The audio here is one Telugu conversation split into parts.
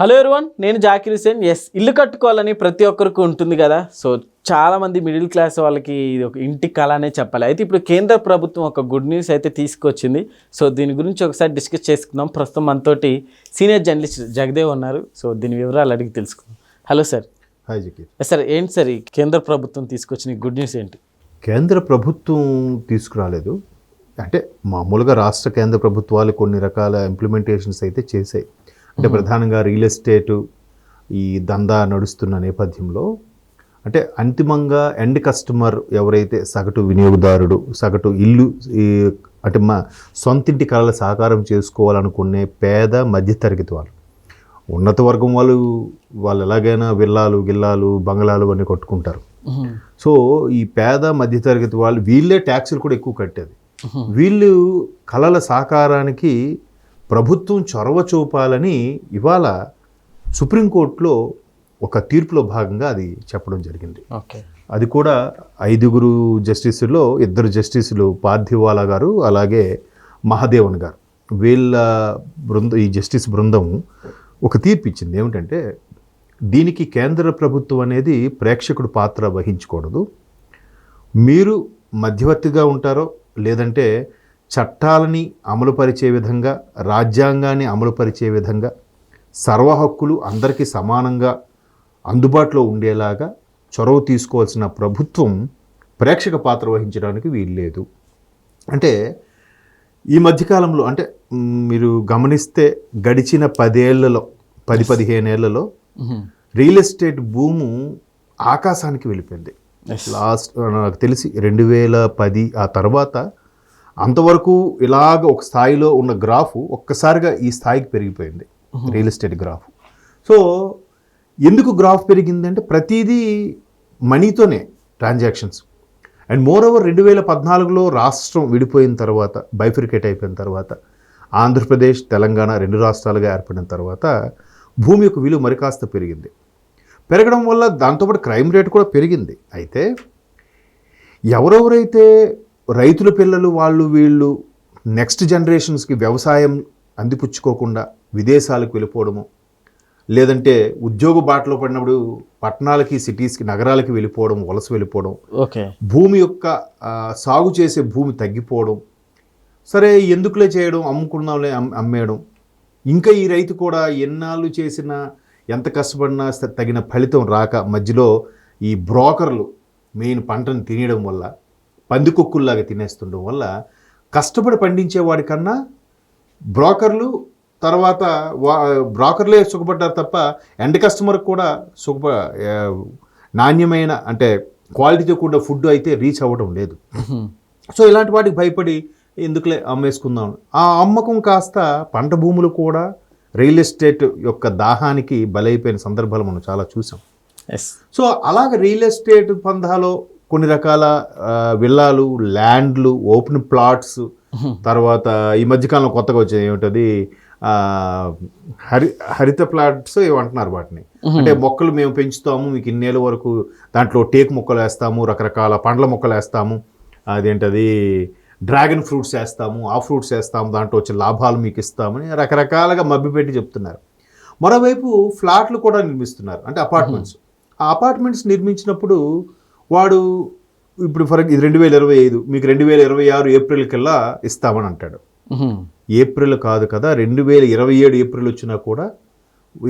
హలో ఎవరివన్ నేను జాకిర్ హుసేన్ ఎస్ ఇల్లు కట్టుకోవాలని ప్రతి ఒక్కరికి ఉంటుంది కదా. సో చాలా మంది మిడిల్ క్లాస్ వాళ్ళకి ఇది ఒక ఇంటి కళ అనే చెప్పాలి. అయితే ఇప్పుడు కేంద్ర ప్రభుత్వం ఒక గుడ్ న్యూస్ అయితే తీసుకొచ్చింది. సో దీని గురించి ఒకసారి డిస్కస్ చేసుకుందాం. ప్రస్తుతం మనతోటి సీనియర్ జర్నలిస్ట్ జగదేవ్ ఉన్నారు. సో దీని వివరాలు అడిగి తెలుసుకుందాం. Hello sir hi Zakir sir ఏంటి సార్ ఈ కేంద్ర ప్రభుత్వం తీసుకొచ్చిన గుడ్ న్యూస్ ఏంటి? కేంద్ర ప్రభుత్వం తీసుకురాలేదు. అంటే మామూలుగా రాష్ట్ర కేంద్ర ప్రభుత్వాలు కొన్ని రకాల ఇంప్లిమెంటేషన్స్ అయితే చేశాయి. అంటే ప్రధానంగా రియల్ ఎస్టేటు ఈ దందా నడుస్తున్న నేపథ్యంలో అంటే అంతిమంగా ఎండ్ కస్టమర్ ఎవరైతే సగటు వినియోగదారుడు సగటు ఇల్లు అంటే మా సొంతింటి కళల సాకారం చేసుకోవాలనుకునే పేద మధ్యతరగతి వాళ్ళు ఉన్నత వర్గం వాళ్ళు వాళ్ళు ఎలాగైనా విల్లాలు గిల్లాలు బంగ్లాలు అన్నీ కట్టుకుంటారు. సో ఈ పేద మధ్యతరగతి వాళ్ళు వీళ్ళే ట్యాక్సులు కూడా ఎక్కువ కట్టేది. వీళ్ళు కళల సాకారానికి ప్రభుత్వం చొరవ చూపాలని ఇవాళ సుప్రీంకోర్టులో ఒక తీర్పులో భాగంగా అది చెప్పడం జరిగింది. ఓకే. అది కూడా ఐదుగురు జస్టిసుల్లో ఇద్దరు జస్టిసులు పార్థివాలా గారు అలాగే మహాదేవన్ గారు. వీళ్ళ బృందం ఈ జస్టిస్ బృందం ఒక తీర్పు ఇచ్చింది. ఏమిటంటే దీనికి కేంద్ర ప్రభుత్వం అనేది ప్రేక్షకుడు పాత్ర వహించకూడదు. మీరు మధ్యవర్తిగా ఉంటారో లేదంటే చట్టాలని అమలుపరిచే విధంగా రాజ్యాంగాన్ని అమలుపరిచే విధంగా సర్వ హక్కులు అందరికీ సమానంగా అందుబాటులో ఉండేలాగా చొరవ తీసుకోవాల్సిన ప్రభుత్వం ప్రేక్షక పాత్ర వహించడానికి వీల్లేదు. అంటే ఈ మధ్యకాలంలో అంటే మీరు గమనిస్తే గడిచిన పదేళ్ళలో పది పదిహేను ఏళ్ళలో రియల్ ఎస్టేట్ భూము ఆకాశానికి వెళ్ళిపోయింది. లాస్ట్ నాకు తెలిసి రెండు వేల పది ఆ తర్వాత అంతవరకు ఇలాగ ఒక స్థాయిలో ఉన్న గ్రాఫ్ ఒక్కసారిగా ఈ స్థాయికి పెరిగిపోయింది. Real estate graph. సో ఎందుకు గ్రాఫ్ పెరిగిందంటే ప్రతిదీ మనీతోనే ట్రాన్సాక్షన్స్. అండ్ మోర్ ఓవర్ రెండు వేల పద్నాలుగులో రాష్ట్రం విడిపోయిన తర్వాత బైఫిరికేట్ అయిపోయిన తర్వాత ఆంధ్రప్రదేశ్ తెలంగాణ రెండు రాష్ట్రాలుగా ఏర్పడిన తర్వాత భూమి యొక్క విలువ మరి కాస్త పెరిగింది. పెరగడం వల్ల దాంతోపాటు క్రైమ్ రేట్ కూడా పెరిగింది. అయితే ఎవరెవరైతే రైతుల పిల్లలు వాళ్ళు వీళ్ళు నెక్స్ట్ జనరేషన్స్కి వ్యవసాయం అందిపుచ్చుకోకుండా విదేశాలకు వెళ్ళిపోవడము లేదంటే ఉద్యోగ బాటలో పడినప్పుడు పట్టణాలకి సిటీస్కి నగరాలకి వెళ్ళిపోవడం వలస వెళ్ళిపోవడం ఓకే. భూమి యొక్క సాగు చేసే భూమి తగ్గిపోవడం సరే ఎందుకులే చేయడం అమ్ముకున్నాంలే అమ్- అమ్మేయడం. ఇంకా ఈ రైతు కూడా ఎన్నాళ్ళు చేసినా ఎంత కష్టపడినా తగిన ఫలితం రాక మధ్యలో ఈ బ్రోకర్లు మెయిన్ పంటను తినేయడం వల్ల పందికొక్కుల్లాగా తినేస్తుండడం వల్ల కష్టపడి పండించే వాడికన్నా బ్రోకర్లు తర్వాత వా బ్రోకర్లే సుఖపడ్డారు తప్ప ఎండ్ కస్టమర్ కూడా సుఖప నాణ్యమైన అంటే క్వాలిటీతో కూడిన ఫుడ్ అయితే రీచ్ అవ్వడం లేదు. సో ఇలాంటి వాటికి భయపడి ఎందుకులే అమ్మేసుకుందాం. ఆ అమ్మకం కాస్త పంట భూములు కూడా రియల్ ఎస్టేట్ యొక్క దాహానికి బలైపోయిన సందర్భాలు మనం చాలా చూసాం. ఎస్ సో అలాగ రియల్ ఎస్టేట్ పందాలో కొన్ని రకాల విల్లాలు ల్యాండ్లు ఓపెన్ ప్లాట్స్ తర్వాత ఈ మధ్యకాలంలో కొత్తగా వచ్చేది ఏమిటది? హరి హరిత ప్లాట్స్ ఏమంటున్నారు వాటిని. అంటే మొక్కలు మేము పెంచుతాము మీకు ఇన్నేళ్ళ వరకు దాంట్లో టేక్ మొక్కలు వేస్తాము రకరకాల పండ్ల మొక్కలు వేస్తాము అదేంటది? డ్రాగన్ ఫ్రూట్స్ వేస్తాము ఆ ఫ్రూట్స్ వేస్తాము దాంట్లో వచ్చే లాభాలు మీకు ఇస్తామని రకరకాలుగా మభ్యపెట్టి చెప్తున్నారు. మరోవైపు ఫ్లాట్లు కూడా నిర్మిస్తున్నారు అంటే అపార్ట్మెంట్స్ ఆ అపార్ట్మెంట్స్ నిర్మించినప్పుడు వాడు ఇప్పుడు ఫర్ ఇది రెండు వేల ఇరవై ఐదు మీకు రెండు వేల ఇరవై ఆరు ఏప్రిల్ కల్లా ఇస్తామని అంటాడు. ఏప్రిల్ కాదు కదా రెండు వేల ఇరవై ఏడు ఏప్రిల్ వచ్చినా కూడా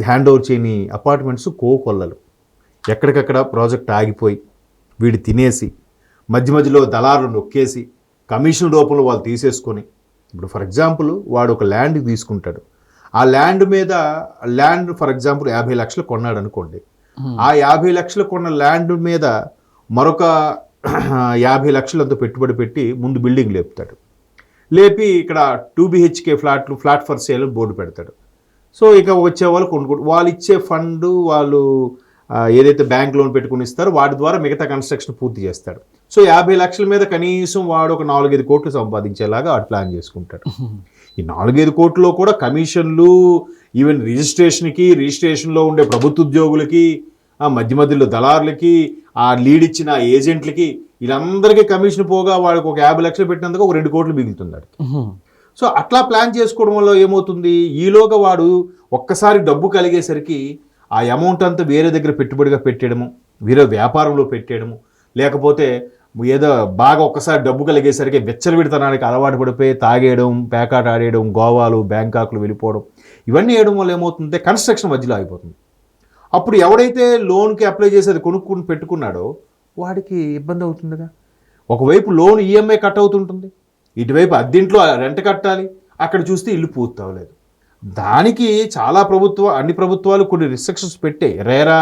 హ్యాండ్ ఓవర్ చేయని అపార్ట్మెంట్స్ కోకొల్లలు. ఎక్కడికక్కడ ప్రాజెక్ట్ ఆగిపోయి వీడు తినేసి మధ్య మధ్యలో దళారులు నొక్కేసి కమిషన్ రూపంలో వాళ్ళు తీసేసుకొని ఇప్పుడు ఫర్ ఎగ్జాంపుల్ వాడు ఒక ల్యాండ్ తీసుకుంటాడు. ఆ ల్యాండ్ మీద ల్యాండ్ ఫర్ ఎగ్జాంపుల్ యాభై లక్షలు కొన్నాడు అనుకోండి. ఆ యాభై లక్షలు కొన్న ల్యాండ్ మీద మరొక యాభై లక్షలంత పెట్టుబడి పెట్టి ముందు బిల్డింగ్ లేపుతాడు. లేపి ఇక్కడ టూ బిహెచ్కే ఫ్లాట్లు ఫ్లాట్ ఫర్ సేల్ బోర్డు పెడతాడు. సో ఇక వచ్చే వాళ్ళు కొనుక్కుంటు వాళ్ళు ఇచ్చే ఫండ్ వాళ్ళు ఏదైతే బ్యాంక్ లోన్ పెట్టుకుని ఇస్తారో వాటి ద్వారా మిగతా కన్స్ట్రక్షన్ పూర్తి చేస్తాడు. సో యాభై లక్షల మీద కనీసం వాడు ఒక నాలుగైదు కోట్లు సంపాదించేలాగా వాడు ప్లాన్ చేసుకుంటాడు. ఈ నాలుగైదు కోట్లలో కూడా కమిషన్లు ఈవెన్ రిజిస్ట్రేషన్కి రిజిస్ట్రేషన్లో ఉండే ప్రభుత్వ ఉద్యోగులకి మధ్య మధ్యలో దళారులకి ఆ లీడ్ ఇచ్చిన ఏజెంట్లకి వీళ్ళందరికీ కమిషన్ పోగా వాడికి ఒక యాభై లక్షలు పెట్టినందుకు ఒక రెండు కోట్లు మిగులుతుంది వాడికి సో అట్లా ప్లాన్ చేసుకోవడం వల్ల ఏమవుతుంది? ఈలోగా వాడు ఒక్కసారి డబ్బు కలిగేసరికి ఆ అమౌంట్ అంతా వేరే దగ్గర పెట్టుబడిగా పెట్టేయడము వేరే వ్యాపారంలో పెట్టేయడము లేకపోతే ఏదో బాగా ఒక్కసారి డబ్బు కలిగేసరికి విచ్చలవిడతనానికి అలవాటు పడిపోయి తాగేయడం పేకాట ఆడేయడం గోవాలు బ్యాంకాకులు వెళ్ళిపోవడం ఇవన్నీ వేయడం వల్ల ఏమవుతుందంటే కన్స్ట్రక్షన్ మధ్యలో అయిపోతుంది అప్పుడు ఎవడైతే లోన్కి అప్లై చేసేది కొనుక్కుని పెట్టుకున్నాడో వాడికి ఇబ్బంది అవుతుందిగా. ఒకవైపు లోన్ ఈఎంఐ కట్ అవుతుంటుంది. ఇటువైపు అద్దెంట్లో రెంట్ కట్టాలి. అక్కడ చూస్తే ఇల్లు పూర్తి అవ్వలేదు. దానికి చాలా ప్రభుత్వ అన్ని ప్రభుత్వాలు కొన్ని రిస్ట్రిక్షన్స్ పెట్టాయి రేరా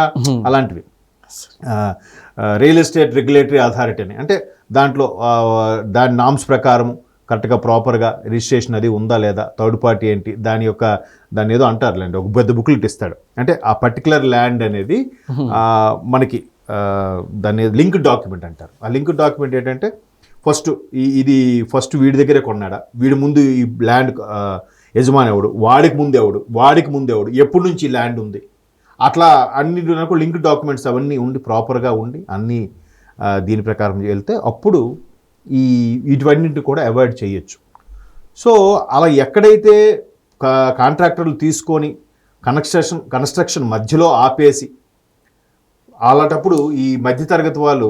అలాంటివి. రియల్ ఎస్టేట్ రెగ్యులేటరీ అథారిటీ అని అంటే దాంట్లో దాని నామ్స్ ప్రకారం కరెక్ట్గా ప్రాపర్గా రిజిస్ట్రేషన్ అది ఉందా లేదా థర్డ్ పార్టీ ఏంటి దాని యొక్క దాన్ని ఏదో అంటారులేండి ఒక పెద్ద బుక్లెట్ ఇస్తాడు అంటే ఆ పర్టికులర్ ల్యాండ్ అనేది మనకి దాన్ని లింక్ డాక్యుమెంట్ అంటారు. ఆ లింక్ డాక్యుమెంట్ ఏంటంటే ఫస్ట్ ఇది ఫస్ట్ వీడి దగ్గరే కొన్నాడా? వీడి ముందు ఈ ల్యాండ్ యజమాని ఎవడు? వాడికి ముందు ఎవడు? వాడికి ముందు ఎవడు? ఎప్పటి నుంచి ఈ ల్యాండ్ ఉంది? అట్లా అన్ని లింక్ డాక్యుమెంట్స్ అవన్నీ ఉండి ప్రాపర్గా ఉండి అన్నీ దీని ప్రకారం వెళ్తే అప్పుడు ఈ ఇటువన్నింటి కూడా అవాయిడ్ చేయొచ్చు సో అలా ఎక్కడైతే కా- కాంట్రాక్టర్లు తీసుకొని కన్స్ట్రక్షన్ కన్స్ట్రక్షన్ మధ్యలో ఆపేసి అలాంటప్పుడు ఈ మధ్యతరగతి వాళ్ళు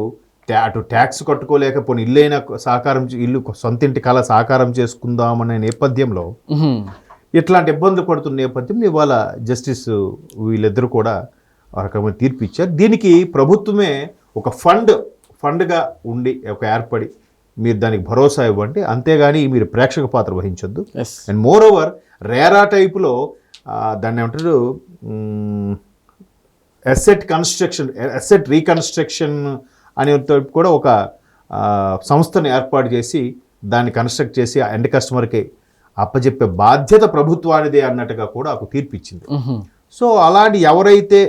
ట్యా- అటు ట్యాక్స్ కట్టుకోలేకపోయిన ఇల్లైనా సాకారం చే- ఇల్లు సొంత ఇంటి కళ సాకారం చేసుకుందామనే నేపథ్యంలో. ఇట్లాంటి ఇబ్బందులు పడుతున్న నేపథ్యం ఇవాళ జస్టిస్ వీళ్ళిద్దరూ కూడా రకమైన తీర్పు ఇచ్చారు దీనికి ప్రభుత్వమే ఒక ఫండ్ ఫండ్గా ఉండి ఒక ఏర్పడి మీరు దానికి భరోసా ఇవ్వండి. అంతేగాని మీరు ప్రేక్షక పాత్ర వహించొద్దు. అండ్ మోర్ ఓవర్ రేరా టైపులో దాన్ని ఏమంటారు? ఎసెట్ కన్స్ట్రక్షన్ ఎసెట్ రీకన్స్ట్రక్షన్ అనే కూడా ఒక సంస్థను ఏర్పాటు చేసి దాన్ని కన్స్ట్రక్ట్ చేసి ఆ ఎండ్ కస్టమర్కి అప్పచెప్పే బాధ్యత ప్రభుత్వానిదే అన్నట్టుగా కూడా ఒక తీర్పు ఇచ్చింది. సో అలాంటి ఎవరైతే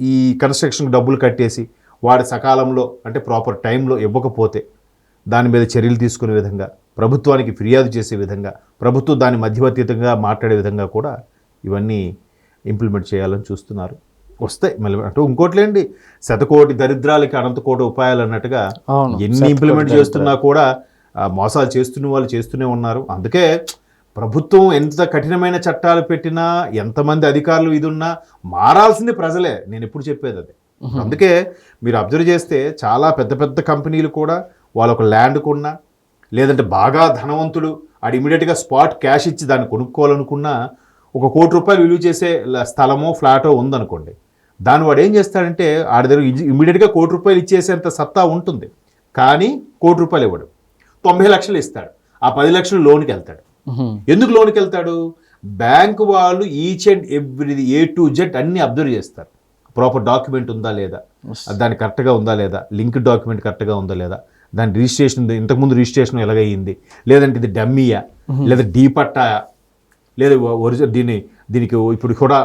ఈ కన్స్ట్రక్షన్ డబ్బులు కట్టేసి వాడి సకాలంలో అంటే ప్రాపర్ టైంలో ఇవ్వకపోతే దాని మీద చర్యలు తీసుకునే విధంగా ప్రభుత్వానికి ఫిర్యాదు చేసే విధంగా ప్రభుత్వం దాని మధ్యవర్తితంగా మాట్లాడే విధంగా కూడా ఇవన్నీ ఇంప్లిమెంట్ చేయాలని చూస్తున్నారు. వస్తాయి మళ్ళీ. అంటే ఇంకోట్లేండి శతకోటి దరిద్రాలకి అనంత కోటి ఉపాయాలు అన్నట్టుగా. ఎన్ని ఇంప్లిమెంట్. చేస్తున్నా కూడా మోసాలు చేస్తున్న వాళ్ళు చేస్తూనే ఉన్నారు. అందుకే ప్రభుత్వం ఎంత కఠినమైన చట్టాలు పెట్టినా ఎంతమంది అధికారులు ఇది ఉన్నా మారాల్సింది ప్రజలే. నేను ఎప్పుడు చెప్పేది అది. అందుకే మీరు అబ్జర్వ్ చేస్తే చాలా పెద్ద పెద్ద కంపెనీలు కూడా వాళ్ళ ఒక ల్యాండ్ కొన్నా లేదంటే బాగా ధనవంతుడు ఆడు ఇమీడియట్గా స్పాట్ క్యాష్ ఇచ్చి దాన్ని కొనుక్కోవాలనుకున్నా ఒక కోటి రూపాయలు విలువ చేసే స్థలమో ఫ్లాటో ఉందనుకోండి. దాన్ని వాడు ఏం చేస్తాడంటే ఆడి దగ్గర ఇమీడియట్గా కోటి రూపాయలు ఇచ్చేసేంత సత్తా ఉంటుంది. కానీ కోటి రూపాయలు ఇవ్వడు. తొంభై లక్షలు ఇస్తాడు. ఆ పది లక్షలు లోన్కి వెళ్తాడు. ఎందుకు లోన్కి వెళ్తాడు? బ్యాంక్ వాళ్ళు each and everything A to Z అన్ని అబ్జర్వ్ చేస్తారు. ప్రాపర్ డాక్యుమెంట్ ఉందా లేదా? దాని కరెక్ట్గా ఉందా లేదా? లింక్ డాక్యుమెంట్ కరెక్ట్గా ఉందా లేదా? దాని రిజిస్ట్రేషన్ ఇంతకుముందు రిజిస్ట్రేషన్ ఎలాగయ్యింది లేదంటే ఇది డమ్మీయా? లేదా డీ పట్టాయా లేదా ఒరిజినల్ దీన్ని దీనికి ఇప్పుడు HUDA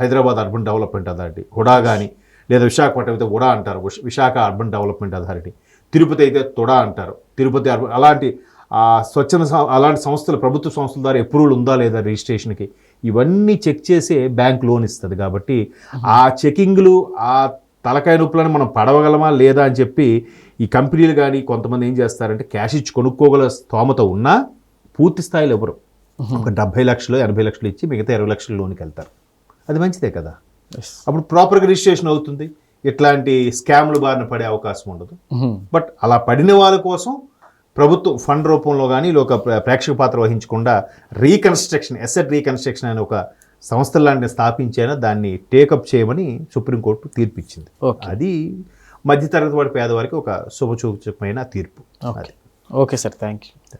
Hyderabad urban development authority. HUDA కానీ లేదా విశాఖపట్నం అయితే ఉడా అంటారు. విశ- Visakha urban development authority. Tirupati అయితే తుడా అంటారు. తిరుపతి అర్బన్ అలాంటి ఆ, స్వచ్ఛంద అలాంటి సంస్థలు ప్రభుత్వ సంస్థల ద్వారా అప్రూవల్ ఉందా లేదా రిజిస్ట్రేషన్కి? ఇవన్నీ చెక్ చేసే బ్యాంక్ లోన్ ఇస్తుంది కాబట్టి ఆ చెకింగ్లు ఆ తలకాయ నొప్పులను మనం పడవగలమా లేదా అని చెప్పి ఈ కంపెనీలు కానీ కొంతమంది ఏం చేస్తారంటే క్యాష్ ఇచ్చి కొనుక్కోగల స్తోమత ఉన్నా పూర్తి స్థాయిలో ఎవరు? ఒక డెబ్బై లక్షలు ఎనభై లక్షలు ఇచ్చి మిగతా ఇరవై లక్షల లోన్కి వెళ్తారు. అది మంచిదే కదా? అప్పుడు ప్రాపర్గా రిజిస్ట్రేషన్ అవుతుంది. ఇట్లాంటి స్కామ్లు బారిన పడే అవకాశం ఉండదు. బట్ అలా పడిన వాళ్ళ కోసం ప్రభుత్వం ఫండ్ రూపంలో కానీ ఒక ప్ర- ప్రేక్షక పాత్ర వహించకుండా రీకన్స్ట్రక్షన్ ఎసెట్ రీకన్స్ట్రక్షన్ అనే ఒక సంస్థ లాంటిని స్థాపించైనా దాన్ని టేకప్ చేయమని సుప్రీంకోర్టు తీర్పు ఇచ్చింది ఓకే. అది మధ్యతరగతి వాడి పేదవారికి ఒక శుభసూచకమైన తీర్పు. Okay. Okay sir. Thank you